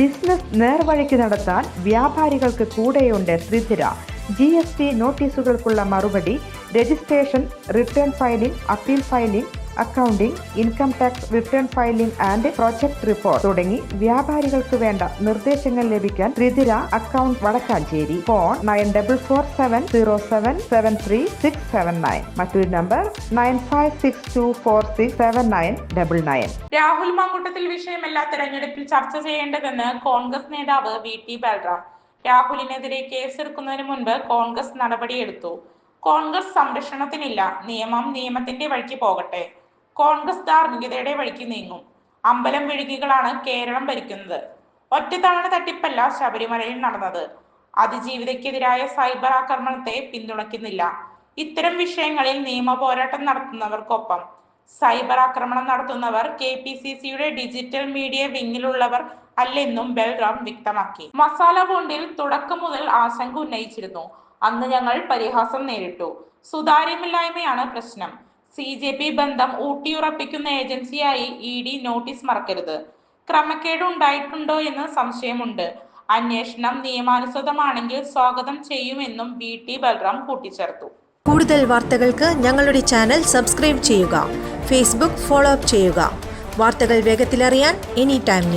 Business നേർവഴിക്ക് നടത്താൻ വ്യാപാരികൾക്ക് കൂടെയുണ്ട് ത്രിധിര ജി എസ് ടി നോട്ടീസുകൾക്കുള്ള മറുപടി registration return filing appeal filing accounting income tax return filing and project report തുടങ്ങി വ്യാപാരികൾക്ക് വേണ്ട നിർദ്ദേശങ്ങൾ ലഭിക്കാൻ ത്രിതിര account Vadakkanchery. Phone nine double four seven zero seven seven three six seven nine. മറ്റൊരു number nine five six two four six seven nine double nine. Rahul Mankoottathil വിഷയമല്ല തെരഞ്ഞെടുപ്പിൽ ചർച്ച ചെയ്യേണ്ടതെന്ന് കോൺഗ്രസ് നേതാവ് വി ടി ബൽറാം രാഹുലിനെതിരെ കേസെടുക്കുന്നതിന് മുൻപ് കോൺഗ്രസ് നടപടിയെടുത്തു. കോൺഗ്രസ് സംരക്ഷണത്തിനില്ല. നിയമം നിയമത്തിന്റെ വഴിക്ക് പോകട്ടെ. കോൺഗ്രസ് ധാർമ്മികതയുടെ വഴിക്ക് നീങ്ങും. അമ്പലം വിഴുകികളാണ് കേരളം ഭരിക്കുന്നത്. ഒറ്റത്തവണ തട്ടിപ്പല്ല ശബരിമലയിൽ നടന്നത്. അതിജീവിതയ്ക്കെതിരായ സൈബർ ആക്രമണത്തെ പിന്തുണയ്ക്കുന്നില്ല. ഇത്തരം വിഷയങ്ങളിൽ നിയമ പോരാട്ടം നടത്തുന്നവർക്കൊപ്പം സൈബർ ആക്രമണം നടത്തുന്നവർ കെ പി സി സിയുടെ ഡിജിറ്റൽ മീഡിയ വിങ്ങിലുള്ളവർ അല്ലെന്നും ബൽറാം വ്യക്തമാക്കി. മസാല ബോണ്ടിൽ തുടക്കം മുതൽ ആശങ്ക ഉന്നയിച്ചിരുന്നു. അന്ന് ഞങ്ങൾ പരിഹാസം നേരിട്ടു. സുതാര്യമില്ലായ്മയാണ് പ്രശ്നം. സി ജെ പി ബന്ധം ഊട്ടിയുറപ്പിക്കുന്ന ഏജൻസിയായി ഇ ഡി നോട്ടീസ് മറക്കരുത്. ക്രമക്കേട് ഉണ്ടായിട്ടുണ്ടോ എന്ന് സംശയമുണ്ട്. അന്വേഷണം നിയമാനുസൃതമാണെങ്കിൽ സ്വാഗതം ചെയ്യുമെന്നും വി ടി ബൽറാം കൂട്ടിച്ചേർത്തു. കൂടുതൽ വാർത്തകൾക്ക് ഞങ്ങളുടെ ചാനൽ സബ്സ്ക്രൈബ് ചെയ്യുക. ഫേസ്ബുക്ക് ഫോളോ അപ്പ് ചെയ്യുക. വാർത്തകൾ വേഗത്തിലറിയാൻ എനി ടൈം